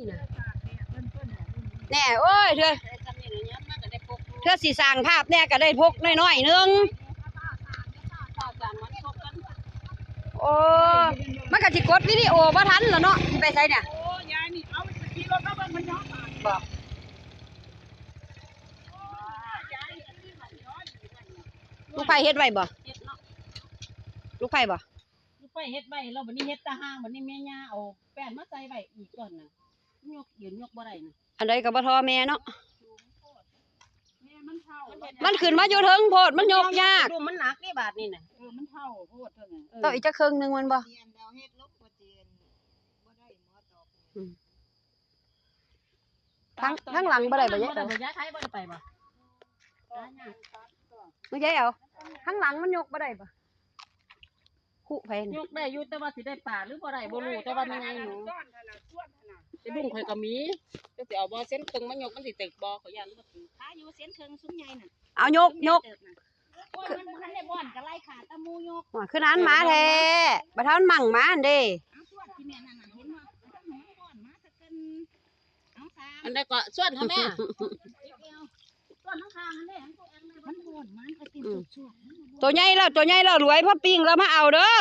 นี่นะแน่โอ้ยเธอเธอสิสร้างภาพแน่ก็ได้พกน้อยๆนึงโอ้มันก็สิกดวิดีโอบ่ทันแล้วเนาะสิไปไสเนี่ยโอ้ยายนี่เอาไปขี่รถมาเบิ่งมันย้อนมาบ่ลูกไผ่เฮ็ดไว้บ่ลูกไผ่บ่ลูกไปเฮ็ดไว้แล้วบัดนี้เฮ็ดตาห้างบัดนี้แม่ย่าเอาแป้นมาใส่ไว้อีกก่อนน่ะ ยกยืนยกบ่ได้น่ะอันใดก็บ่ทอแม่เนาะแม่มันเท่ามันขึ้นมาอยู่เทิงโพดมันยกยากดูมันหนักนี่บาทนี่น่ะเออมันเท่าโพดเท่านั้นต้องอีกจักครึ่งหนึงมันบ่เตียนดาวเฮ็ดลบบ่เตียนบ่ได้หมอตอกทั้งทั้งหลังบ่ได้บ่บ่ยายได้เอาบ่ย้ายไทยบ่ได้ไปบ่บ่ยายเอาทั้งหลังมันยกบ่ได้บ่ คู่ไผยนี่กได้อยู่แต่ว่าสิได้ป่าหรือบ่ได้บ่รู้แต่ว่ายังไงหนูซ้อนขนาดซ้อนขนาดไอ้บุ้งข่อยก็มีจะสิเอาบ่เส้นตึงมายกมันสิเตกบ่ข่อยย่านบ่ถือขาอยู่เส้นเทิงซุ้มใหญ่น่ะเอายกยกโอ้ยมันบ่ทันได้บ่อนก็ไล่ขาตะมูยกว่าคือนั้นหมาแท้บ่ทันมั่งหมาอันเด้เอาส่วนที่แม่นั่นน่ะเห็นบ่เอาหนูบ่อนมาซะกันเอาสามอันใดก็ส่วนเฮาแม่เดียวส่วนข้างๆนั่นแหละมันบ่อนมันก็ติดสุด ตัวใหญ่แล้วตัวใหญ่แล้วรวยพ่อปิ้งแล้วมาเอาเด้อ